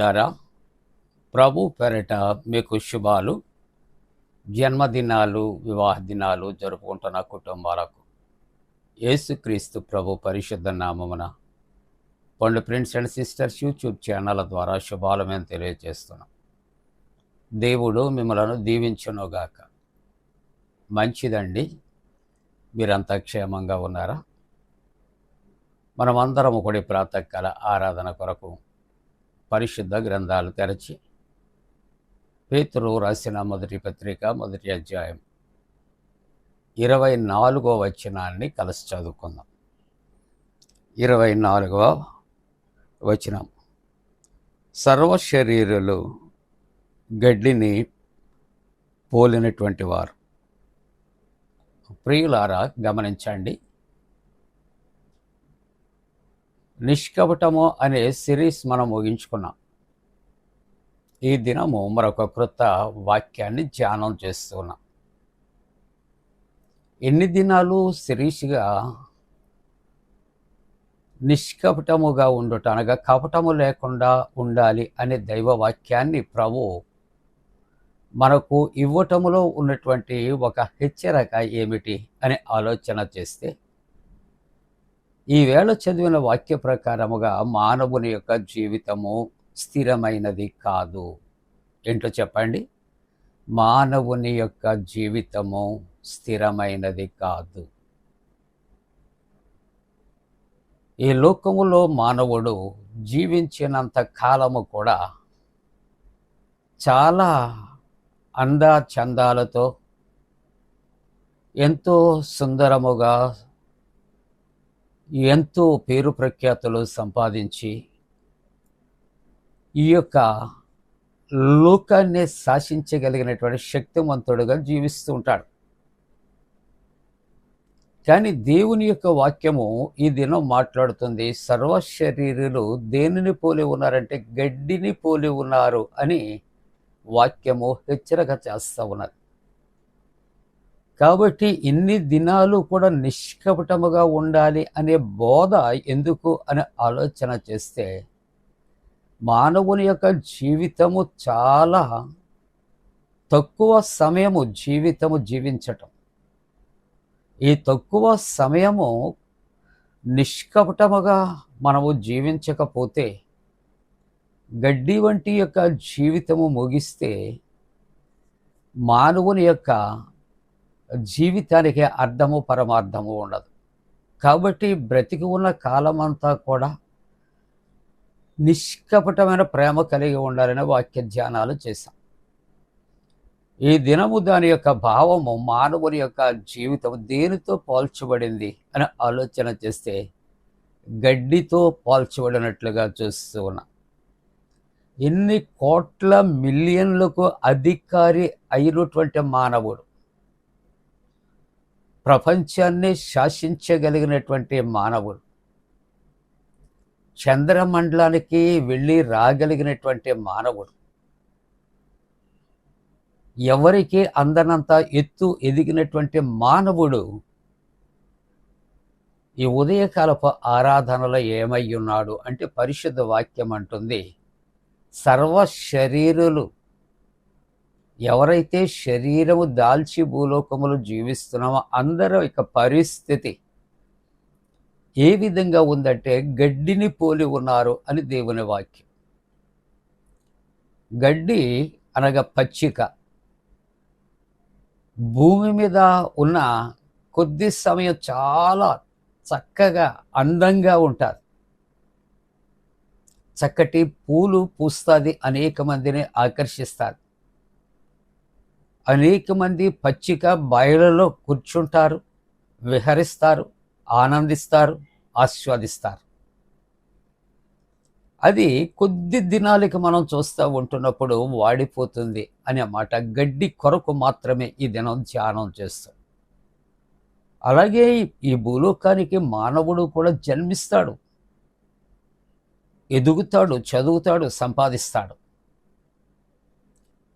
ప్రియులారా ప్రభు పేరట మీకు శుభాలు. జన్మదినాలు వివాహ దినాలు జరుపుకుంటున్న కుటుంబాలకు యేసుక్రీస్తు ప్రభు పరిశుద్ధ నామమున పండు friends and sisters YouTube channel ద్వారా శుభాలు మేము తెలియజేస్తున్నాం. దేవుడు మిమ్మలను దీవించునుగాక. మంచిదండి. మీరంతా క్షేమంగా ఉన్నారా? మనమందరం ఒకటి ప్రాతకాల ఆరాధన కొరకు పరిశుద్ధ గ్రంథాలు తెరచి పేతురు రాసిన మొదటి పత్రిక మొదటి అధ్యాయం ఇరవై నాలుగో వచనాన్ని కలిసి చదువుకుందాం. ఇరవై నాలుగవ వచనం. సర్వ శరీరులు గడ్డిని పోలినటువంటి వారు. ప్రియులారా గమనించండి నిష్కపటము అనే సిరీస్ మనం ముగించుకున్నాం. ఈ దినము మరొక క్రొత్త వాక్యాన్ని ధ్యానం చేస్తున్నాం. ఎన్ని దినాలు సిరీస్గా నిష్కపటముగా ఉండుట అనగా కపటము లేకుండా ఉండాలి అనే దైవ వాక్యాన్ని ప్రభు మనకు ఇవ్వటములో ఉన్నటువంటి ఒక హెచ్చరిక ఏమిటి అని ఆలోచన చేస్తే ఈవేళ చదివిన వాక్య ప్రకారముగా మానవుని యొక్క జీవితము స్థిరమైనది కాదు. ఏంటో చెప్పండి? మానవుని యొక్క జీవితము స్థిరమైనది కాదు. ఈ లోకములో మానవుడు జీవించినంత కాలము కూడా చాలా అందా చందాలతో ఎంతో సుందరముగా ఎంతో పేరు ప్రఖ్యాతులు సంపాదించి ఈ యొక్క లోకాన్ని శాసించగలిగినటువంటి శక్తివంతుడుగా జీవిస్తూ ఉంటాడు. కానీ దేవుని యొక్క వాక్యము ఈ దినం మాట్లాడుతుంది సర్వ శరీరులు దేనిని పోలి ఉన్నారంటే గడ్డిని పోలి ఉన్నారు అని వాక్యము హెచ్చరిక చేస్తూ ఉన్నది. కాబట్టి ఇన్ని దినాలు కూడా నిష్కపటముగా ఉండాలి అనే బోధ ఎందుకు అని ఆలోచన చేస్తే మానవుని యొక్క జీవితము చాలా తక్కువ సమయము జీవితము జీవించటం. ఈ తక్కువ సమయము నిష్కపటముగా మనము జీవించకపోతే గడ్డి వంటి యొక్క జీవితము ముగిస్తే మానవుని యొక్క జీవితానికి అర్థము పరమార్థము ఉండదు. కాబట్టి బ్రతికి ఉన్న కాలమంతా కూడా నిష్కపటమైన ప్రేమ కలిగి ఉండాలనే వాక్య ధ్యానాలు చేశాం. ఈ దినము దాని యొక్క భావము మానవుని యొక్క జీవితం దేనితో పోల్చబడింది అని ఆలోచన చేస్తే గడ్డితో పోల్చబడినట్లుగా చూస్తూ ఉన్నా. ఎన్ని కోట్ల మిలియన్లకు అధికారి అయినటువంటి మానవుడు ప్రపంచాన్ని శాసించగలిగినటువంటి మానవుడు. చంద్రమండలానికి వెళ్ళి రాగలిగినటువంటి మానవుడు. ఎవరికి అందనంత ఎత్తు ఎదిగినటువంటి మానవుడు ఈ ఉదయకాలపు ఆరాధనలో ఏమై ఉన్నాడు అంటే పరిశుద్ధ వాక్యం అంటుంది సర్వ శరీరులు ఎవరైతే శరీరము దాల్చి భూలోకములు జీవిస్తున్నామో అందరూ ఇక పరిస్థితి ఏ విధంగా ఉందంటే గడ్డిని పోలి ఉన్నారు అని దేవుని వాక్యం. గడ్డి అనగా పచ్చిక. భూమి మీద ఉన్న కొద్ది సమయం చాలా చక్కగా అందంగా ఉంటారు. చక్కటి పూలు పూస్తుంది అనేక మందిని ఆకర్షిస్తారు. అనేక మంది పచ్చిక బయలులో కూర్చుంటారు విహరిస్తారు ఆనందిస్తారు ఆస్వాదిస్తారు. అది కొద్ది దినాలకి మనం చూస్తూ ఉంటున్నప్పుడు వాడిపోతుంది అనే మాట. గడ్డి కొరకు మాత్రమే ఈ దినం ధ్యానం చేస్తాం. అలాగే ఈ భూలోకానికి మానవుడు కూడా జన్మిస్తాడు. ఎదుగుతాడు చదువుతాడు సంపాదిస్తాడు.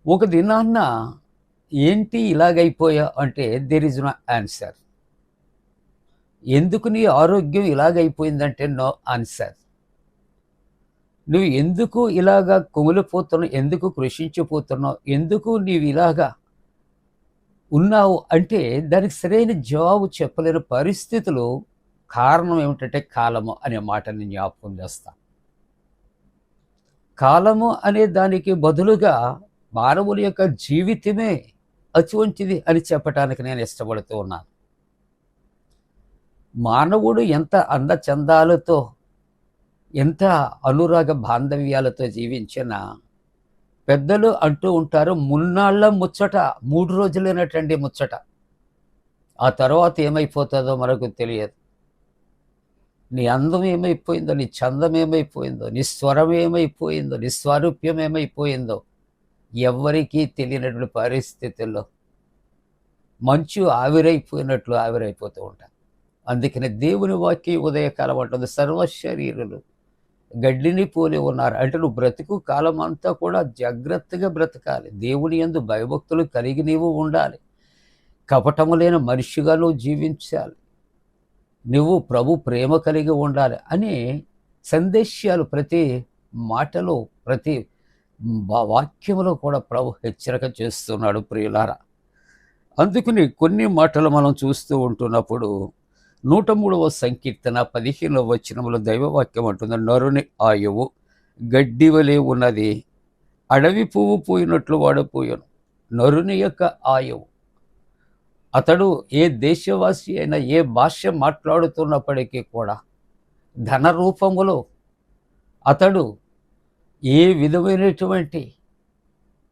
ఒక దినాన్న ఏంటి ఇలాగైపోయా అంటే దెర్ ఇస్ నో ఆన్సర్ ఎందుకు నీ ఆరోగ్యం ఇలాగైపోయిందంటే నో ఆన్సర్ నువ్వు ఎందుకు ఇలాగా కుమిలిపోతున్నావు? ఎందుకు కృషించిపోతున్నావు? ఎందుకు నీవు ఇలాగా ఉన్నావు? అంటే దానికి సరైన జవాబు చెప్పలేని పరిస్థితులు కారణం ఏమిటంటే కాలము అనే మాటని జ్ఞాపకం చేస్తాను కాలము అనే దానికి బదులుగా మానవుని యొక్క జీవితమే అటువంటిది అని చెప్పటానికి నేను ఇష్టపడుతూ ఉన్నాను. మానవుడు ఎంత అందచందాలతో ఎంత అనురాగ బాంధవ్యాలతో జీవించినా పెద్దలు అంటూ ఉంటారు మున్నాళ్ళ ముచ్చట మూడు రోజులైనటువంటి ముచ్చట. ఆ తర్వాత ఏమైపోతుందో మనకు తెలియదు. నీ అందం ఏమైపోయిందో నీ చందం ఏమైపోయిందో నీ స్వరం ఏమైపోయిందో నీ స్వారూప్యం ఏమైపోయిందో ఎవ్వరికీ తెలియనటువంటి పరిస్థితుల్లో మంచు ఆవిరైపోయినట్లు ఆవిరైపోతూ ఉంటాం అందుకని దేవుని వాక్య ఉదయకాలం అంటుంది సర్వశరీరులు గడ్డిని పోలి ఉన్నారు. అంటే నువ్వు బ్రతుకు కాలం అంతా కూడా జాగ్రత్తగా బ్రతకాలి. దేవుని యందు భయభక్తులు కలిగి నీవు ఉండాలి. కపటము లేని మనిషిగా నువ్వు జీవించాలి. నువ్వు ప్రభు ప్రేమ కలిగి ఉండాలి అని సందేశాలు ప్రతి మాటలో ప్రతి వాక్యంలో కూడా ప్రభు హెచ్చరిక చేస్తున్నాడు ప్రియులారా. అందుకని కొన్ని మాటలు మనం చూస్తూ ఉంటున్నప్పుడు నూట మూడవ సంకీర్తన పదిహేనవ వచనములో దైవవాక్యం అంటుంది నరుని ఆయువు గడ్డి వలె ఉన్నది అడవి పువ్వు పోయినట్లు వాడిపోయాను నరుని యొక్క ఆయువు అతడు ఏ దేశవాసి అయినా ఏ భాష మాట్లాడుతున్నప్పటికీ కూడా ధన రూపములో అతడు ఏ విధమైనటువంటి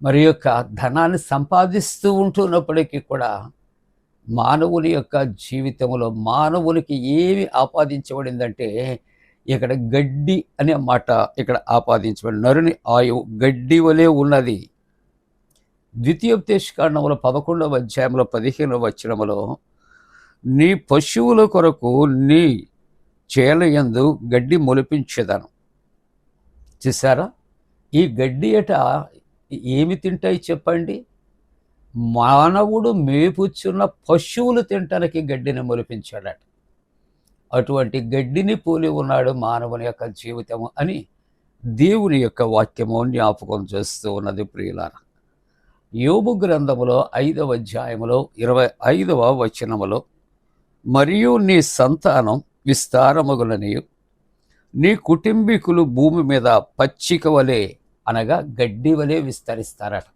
మరి యొక్క ధనాన్ని సంపాదిస్తూ ఉంటున్నప్పటికీ కూడా మానవుని యొక్క జీవితంలో మానవునికి ఏమి ఆపాదించబడిందంటే ఇక్కడ గడ్డి అనే మాట ఇక్కడ ఆపాదించబడి నరుని ఆయువు గడ్డి వలె ఉన్నది. ద్వితీయోపదేశకాండంలో పదకొండవ అధ్యాయంలో పదిహేనవ వచ్చినములో నీ పశువుల కొరకు నీ చేలయందు గడ్డి మొలిపించేదాను. చూసారా ఈ గడ్డి ఎట ఏమి తింటాయి చెప్పండి? మానవుడు మేపుచున్న పశువులు తినటానికి గడ్డిని మొలిపించాడట. అటువంటి గడ్డిని పోలి ఉన్నాడు మానవుని యొక్క జీవితము అని దేవుని యొక్క వాక్యము జ్ఞాపకం చేస్తూ ఉన్నది ప్రియులార. యోబు గ్రంథములో ఐదవ అధ్యాయములో ఇరవై ఐదవ వచనములో మరియు నీ సంతానం విస్తారమగులనియు నీ కుటుంబీకులు భూమి మీద పచ్చిక వలె అనగా గడ్డి వలె విస్తరిస్తారట.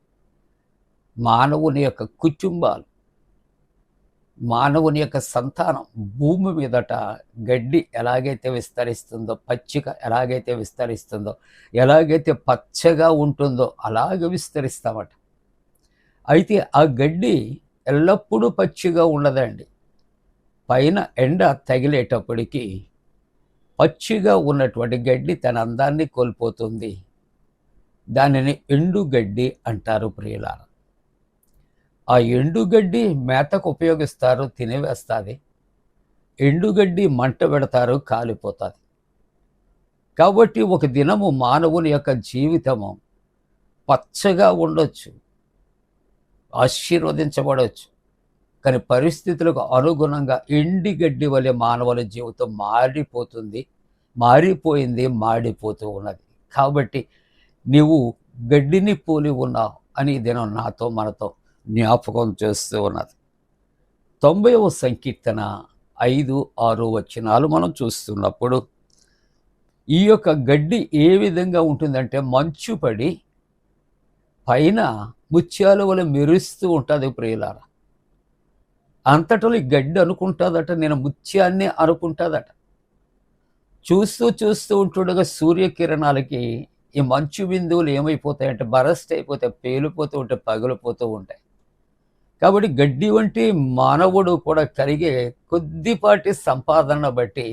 మానవుని యొక్క కుటుంబాలు మానవుని యొక్క సంతానం భూమి మీదట గడ్డి ఎలాగైతే విస్తరిస్తుందో పచ్చిక ఎలాగైతే విస్తరిస్తుందో ఎలాగైతే పచ్చగా ఉంటుందో అలాగే విస్తరిస్తామట. అయితే ఆ గడ్డి ఎల్లప్పుడూ పచ్చిగా ఉండదండి. పైన ఎండ తగిలేటప్పటికీ పచ్చిగా ఉన్నటువంటి గడ్డి తన అందాన్ని కోల్పోతుంది. దానిని ఎండుగడ్డి అంటారు ప్రియులార. ఆ ఎండుగడ్డి మేతకు ఉపయోగిస్తారు తినేవేస్తుంది. ఎండుగడ్డి మంట పెడతారు కాలిపోతుంది. కాబట్టి ఒక దినము మానవుని యొక్క జీవితము పచ్చగా ఉండొచ్చు ఆశీర్వదించబడవచ్చు కానీ పరిస్థితులకు అనుగుణంగా ఎండిగడ్డి వలె మానవుల జీవితం మారిపోతుంది మారిపోయింది మాడిపోతూ ఉన్నది. కాబట్టి నీవు గడ్డిని పోలి ఉన్నావు అని దినం నాతో మనతో జ్ఞాపకం చేస్తూ ఉన్నది. తొంభైవ సంకీర్తన ఐదు ఆరు వచనాలు మనం చూస్తున్నప్పుడు ఈ యొక్క గడ్డి ఏ విధంగా ఉంటుందంటే మంచు పడి పైన ముత్యాల వల్ల మెరుస్తూ ఉంటుంది ప్రియులార. అంతటలో ఈ గడ్డి అనుకుంటుందట నేను ముత్యాన్ని అనుకుంటుందట. చూస్తూ చూస్తూ ఉంటుండగా సూర్యకిరణాలకి ఈ మంచు బిందువులు ఏమైపోతాయంటే బరస్ట్ అయిపోతాయి పేలిపోతూ ఉంటాయి పగిలిపోతూ ఉంటాయి. కాబట్టి గడ్డి వంటి మానవుడు కూడా కలిగే కొద్దిపాటి సంపాదన బట్టి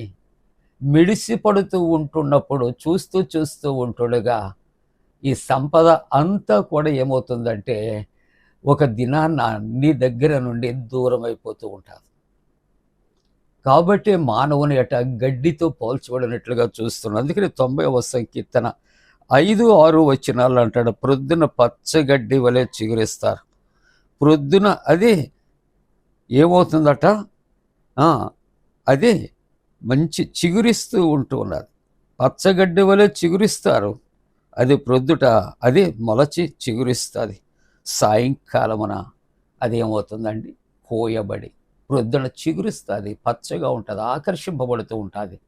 మిడిసి పడుతూ ఉంటున్నప్పుడు చూస్తూ చూస్తూ ఉంటుండగా ఈ సంపద అంతా కూడా ఏమవుతుందంటే ఒక దినాన్న నీ దగ్గర నుండి దూరం అయిపోతూ ఉంటారు. కాబట్టి మానవుని అట గడ్డితో పోల్చబడినట్లుగా చూస్తున్నాం. అందుకని తొంభై సంకీర్తన ఐదు ఆరు వచ్చినాలు అంటాడు ప్రొద్దున పచ్చగడ్డి వలె చిగురిస్తారు. ప్రొద్దున అది ఏమవుతుందట? అది మంచి చిగురిస్తూ ఉంటూ ఉన్నది. పచ్చగడ్డి వలె చిగురిస్తారు. అది ప్రొద్దుట అది మొలచి చిగురిస్తుంది. సాయంకాలమున అది ఏమవుతుందండి కోయబడి ప్రొద్దున చిగురిస్తుంది పచ్చగా ఉంటుంది ఆకర్షింపబడుతూ ఉంటుంది.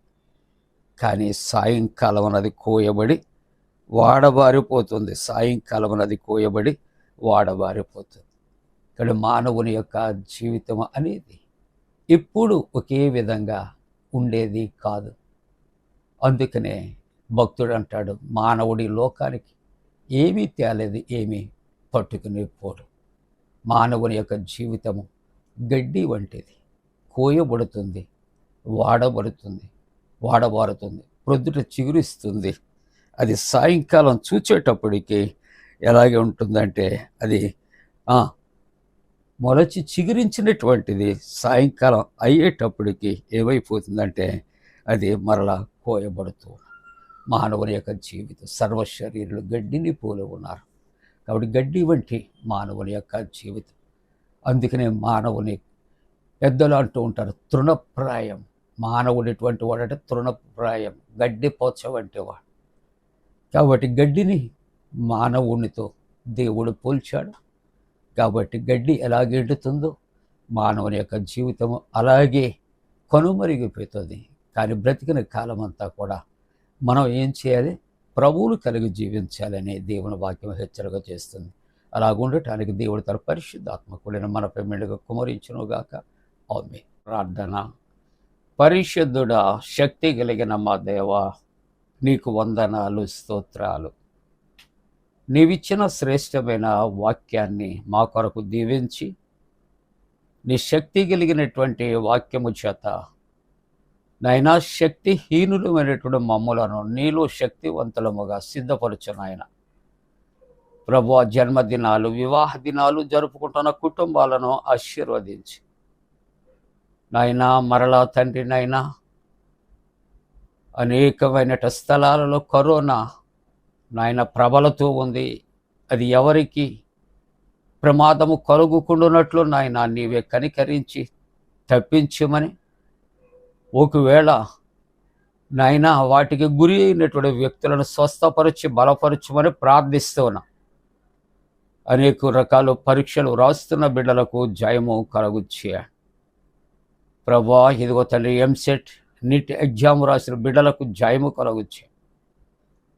కానీ సాయంకాలం అది కోయబడి వాడబారిపోతుంది. సాయంకాలం అది కోయబడి వాడబారిపోతుంది. ఇక్కడ మానవుని యొక్క జీవితం అనేది ఎప్పుడు ఒకే విధంగా ఉండేది కాదు. అందుకనే భక్తుడు అంటాడు మానవుడి లోకానికి ఏమీ తేలేదు ఏమీ పట్టుకుని పోడు మానవుని యొక్క జీవితము గడ్డి వంటిది. కోయబడుతుంది వాడబడుతుంది వాడబారుతుంది ప్రొద్దుట చిగురిస్తుంది. అది సాయంకాలం చూచేటప్పటికి ఎలాగే ఉంటుందంటే అది మొలచి చిగురించినటువంటిది సాయంకాలం అయ్యేటప్పటికి ఏమైపోతుందంటే అది మరలా కోయబడుతూ మానవుని యొక్క జీవితం సర్వ శరీరులు గడ్డిని పోలి ఉన్నారు. కాబట్టి గడ్డి వంటి మానవుని యొక్క జీవితం. అందుకనే మానవుని పెద్దలు అంటూ ఉంటారు తృణప్రాయం. మానవుడు ఎటువంటి వాడంటే తృణప్రాయం గడ్డి పోచ వంటి వాడు. కాబట్టి గడ్డిని మానవునితో దేవుడు పోల్చాడు. కాబట్టి గడ్డి ఎలాగెండుతుందో మానవుని యొక్క జీవితం అలాగే కనుమరిగిపోతుంది. కానీ బ్రతికిన కాలం అంతా కూడా మనం ఏం చేయాలి? ప్రభువులు కలిగి జీవించాలని దేవుని వాక్యం హెచ్చరిక చేస్తుంది. అలాగుండటానికి దేవుడు తన పరిశుద్ధాత్మకుడైన మనపై మెండుగా కుమరించునుగాక. ఆమె ప్రార్థన. పరిశుద్ధుడా శక్తి కలిగిన మా దేవ నీకు వందనాలు స్తోత్రాలు. నీవిచ్చిన శ్రేష్టమైన వాక్యాన్ని మా కొరకు దీవించి నీ శక్తి కలిగినటువంటి వాక్యము చేత నైనా శక్తిహీనులమైనటువంటి మమ్ములను నీలో శక్తివంతులముగా సిద్ధపరచు నాయన. ప్రభు జన్మదినాలు వివాహ దినాలు జరుపుకుంటున్న కుటుంబాలను ఆశీర్వదించి నాయనా మరలా తండ్రి నాయనా అనేకమైన స్థలాలలో కరోనా నాయన ప్రబలతో ఉంది. అది ఎవరికి ప్రమాదము కలుగుకుండునట్లు నాయన నీవే కనికరించి తప్పించమని. ఒకవేళ నాయన వాటికి గురి అయినటువంటి వ్యక్తులను స్వస్థపరిచి బలపరచమని ప్రార్థిస్తున్నా. అనేక రకాల పరీక్షలు రాస్తున్న బిడ్డలకు జయము కలగుచ్చే ప్రభా ఇదిగో తల్లి ఎంసెట్ నీట్ ఎగ్జామ్ రాసిన బిడ్డలకు జయము కొరగుచ్చి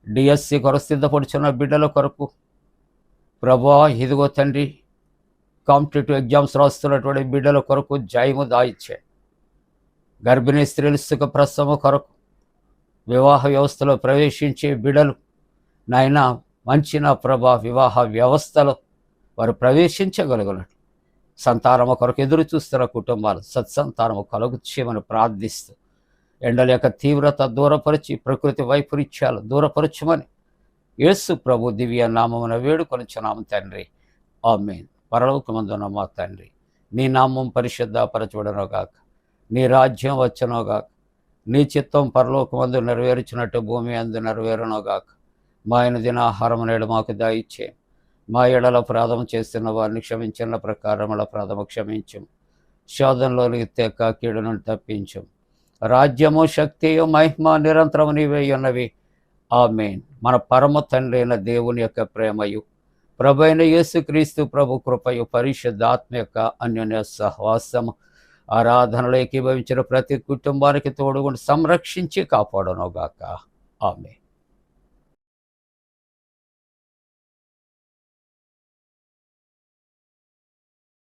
డిఎస్సి కొరకు సిద్ధపడుచున్న బిడ్డల కొరకు ప్రభా ఇదిగో తండ్రి కాంపిటేటివ్ ఎగ్జామ్స్ రాస్తున్నటువంటి బిడ్డల కొరకు జయము దాయిచ్చే గర్భిణీ స్త్రీలు సుఖ ప్రసవ కొరకు వివాహ వ్యవస్థలో ప్రవేశించే బిడలు నాయన మంచి నా ప్రభా వివాహ వ్యవస్థలో వారు ప్రవేశించగలగలరు సంతానము కొరకు ఎదురు చూస్తున్న కుటుంబాలు సత్సంతానము కలుగుచ్చేమని ప్రార్థిస్తూ ఎండల యొక్క తీవ్రత దూరపరిచి ప్రకృతి వైపరీత్యాలు దూరపరచమని యేసు ప్రభు దివ్య నామమున వేడుకొనిచున్నాము తండ్రి. ఆమె పరలోకమందున మా తండ్రి. నీ నామం పరిశుద్ధపరచబడనోగాక నీ రాజ్యం వచ్చనోగాక నీ చిత్తం పరలోకమందు నెరవేర్చినట్టు భూమి అందు నెరవేరునోగాక మా ఆయన దినాహారం నేడు మాకు దాయిచ్చే మా ఎడల అపరాధం చేస్తున్న వారిని క్షమించిన ప్రకారముల అపరాధము క్షమించం శోధంలోనికి తెక్క కీడును తప్పించం రాజ్యము శక్తియు మహిమ నిరంతరము నీవే ఉన్నవి. ఆమెన్. మన పరమ తండ్రి అయిన దేవుని యొక్క ప్రేమయు ప్రభు అయిన యేసుక్రీస్తు ప్రభు కృపయు పరిశుద్ధాత్మ యొక్క అన్యోన్య సహవాసము ఆరాధనలో ఏకీభవించిన ప్రతి కుటుంబానికి తోడుగుండి సంరక్షించి కాపాడనుగాక. ఆమె